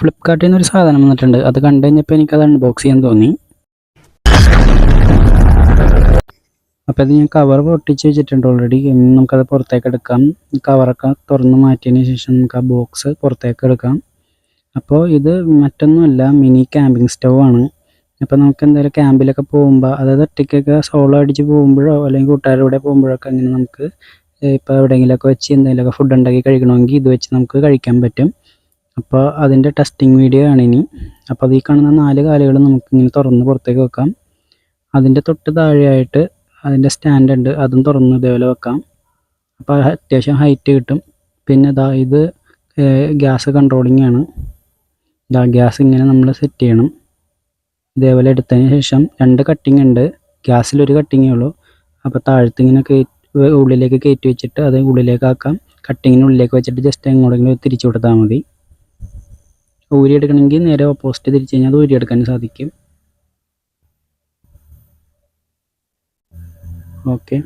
ഫ്ലിപ്കാർട്ടിൽ നിന്ന് ഒരു സാധനം വന്നിട്ടുണ്ട്. അത് കണ്ടു കഴിഞ്ഞപ്പോൾ എനിക്കത് അൺബോക്സ് ചെയ്യാൻ തോന്നി. അപ്പോൾ ഇത് ഞാൻ കവർ പൊട്ടിച്ച് വെച്ചിട്ടുണ്ട് ഓൾറെഡി നമുക്കത് പുറത്തേക്ക് എടുക്കാം. കവറൊക്കെ തുറന്ന് മാറ്റിയതിന് ശേഷം നമുക്ക് ആ ബോക്സ് പുറത്തേക്ക് എടുക്കാം. അപ്പോൾ ഇത് മറ്റൊന്നുമല്ല മിനി ക്യാമ്പിംഗ് സ്റ്റവ് ആണ്. അപ്പോൾ നമുക്ക് എന്തായാലും ക്യാമ്പിലൊക്കെ പോകുമ്പോൾ അതായത് ഒറ്റയ്ക്കൊക്കെ സോളോ അടിച്ച് പോകുമ്പോഴോ അല്ലെങ്കിൽ കൂട്ടുകാരുടെ കൂടെ പോകുമ്പോഴൊക്കെ അങ്ങനെ നമുക്ക് ഇപ്പോൾ എവിടെയെങ്കിലുമൊക്കെ വെച്ച് എന്തെങ്കിലുമൊക്കെ ഫുഡ് ഉണ്ടാക്കി കഴിക്കണമെങ്കിൽ ഇത് വെച്ച് നമുക്ക് കഴിക്കാൻ പറ്റും. അപ്പോൾ അതിന്റെ ടെസ്റ്റിംഗ് വീഡിയോ ആണ് ഇനി. അപ്പോൾ അത് ഈ കാണുന്ന നാല് കാലുകൾ നമുക്കിങ്ങനെ തുറന്ന് പുറത്തേക്ക് വെക്കാം. അതിന്റെ തൊട്ട് താഴെയായിട്ട് അതിന്റെ സ്റ്റാൻഡ് ഉണ്ട്. അതും തുറന്ന് ഇതേപോലെ വെക്കാം. അപ്പോൾ അത്യാവശ്യം ഹൈറ്റ് കിട്ടും. പിന്നെ ഇതാ ഇത് ഗ്യാസ് കൺട്രോളിംഗ് ആണ്. ഇതാ ഗ്യാസ് ഇങ്ങനെ നമ്മൾ സെറ്റ് ചെയ്യണം. ഇതേപോലെ എടുത്തതിന് ശേഷം രണ്ട് കട്ടിങ് ഉണ്ട്. ഗ്യാസിലൊരു കട്ടിങ്ങേ ഉള്ളൂ. അപ്പോൾ താഴത്ത് ഇങ്ങനെ കയറ്റി ഉള്ളിലേക്ക് കയറ്റി വെച്ചിട്ട് അത് ഉള്ളിലേക്ക് ആക്കാം. കട്ടിങ്ങിന് ഉള്ളിലേക്ക് വെച്ചിട്ട് ജസ്റ്റ് എങ്ങോട്ടെങ്കിലും തിരിച്ചു കൊടുത്താൽ മതി. ഊരി എടുക്കണമെങ്കിൽ നേരെ ഓപ്പോസിറ്റ് തിരിച്ചു കഴിഞ്ഞാൽ അത് ഊരി എടുക്കാൻ സാധിക്കും. ഓക്കെ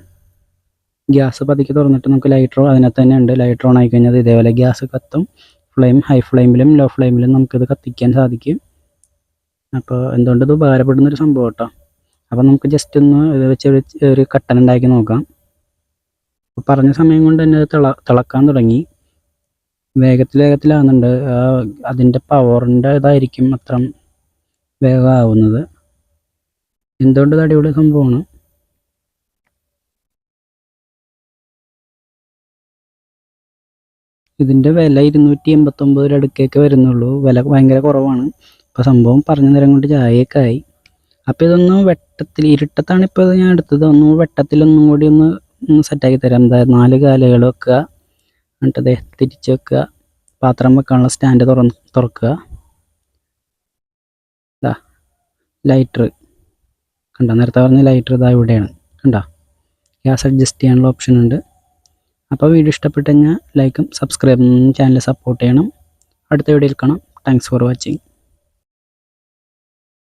ഗ്യാസ് പതുക്കെ തുറന്നിട്ട് നമുക്ക് ലൈറ്റർ അതിനകത്ത് തന്നെ ഉണ്ട്. ലൈറ്റർ ഓൺ ആയി കഴിഞ്ഞാൽ ഇതേപോലെ ഗ്യാസ് കത്തും. ഫ്ലെയിം ഹൈ ഫ്ലെയിമിലും ലോ ഫ്ലെയിമിലും നമുക്കിത് കത്തിക്കാൻ സാധിക്കും. അപ്പോൾ എന്തുകൊണ്ട് ഇത് ഉപകാരപ്പെടുന്ന ഒരു സംഭവം കേട്ടോ. അപ്പോൾ നമുക്ക് ജസ്റ്റ് ഒന്ന് ഇത് വെച്ച് ഒരു കട്ടൻ ഉണ്ടാക്കി നോക്കാം. പറഞ്ഞ സമയം കൊണ്ട് തന്നെ തിള തിളക്കാൻ തുടങ്ങി. വേഗത്തിൽ വേഗത്തിലാകുന്നുണ്ട്. അതിന്റെ പവറിന്റെ ഇതായിരിക്കും അത്ര വേഗമാവുന്നത് എന്തുകൊണ്ട് തടിയുടെ സംഭവമാണ്? ഇതിന്റെ വില ഇരുന്നൂറ്റി എൺപത്തൊമ്പത് അടുക്കേക്ക് വരുന്നുള്ളൂ. വില ഭയങ്കര കുറവാണ്. അപ്പോൾ സംഭവം പറഞ്ഞ നേരം കൊണ്ട് ചായയൊക്കെ ആയി. അപ്പോൾ ഇതൊന്ന് വെട്ടത്തിൽ ഇരുട്ടത്താണ് ഇപ്പോൾ ഞാൻ എടുത്തത്. ഒന്ന് വെട്ടത്തിലൊന്നും കൂടി ഒന്ന് സെറ്റാക്കി തരാം. നാല് കാലുകൾ വെക്കുക. എന്നിട്ട് തിരിച്ച് വെക്കുക. പാത്രം വെക്കാനുള്ള സ്റ്റാൻഡ് തുറന്ന് തുറക്കുക. ഇതാ ലൈറ്റർ കണ്ടോ? നേരത്തെ പറഞ്ഞ ലൈറ്റർ ഇതാ ഇവിടെയാണ്. കണ്ടോ? ഗ്യാസ് അഡ്ജസ്റ്റ് ചെയ്യാനുള്ള ഓപ്ഷൻ ഉണ്ട്. അപ്പോൾ വീഡിയോ ഇഷ്ടപ്പെട്ടു കഴിഞ്ഞാൽ ലൈക്കും സബ്സ്ക്രൈബും ചാനൽ സപ്പോർട്ട് ചെയ്യണം. അടുത്ത വീഡിയോയിൽ കാണാം. Thanks for watching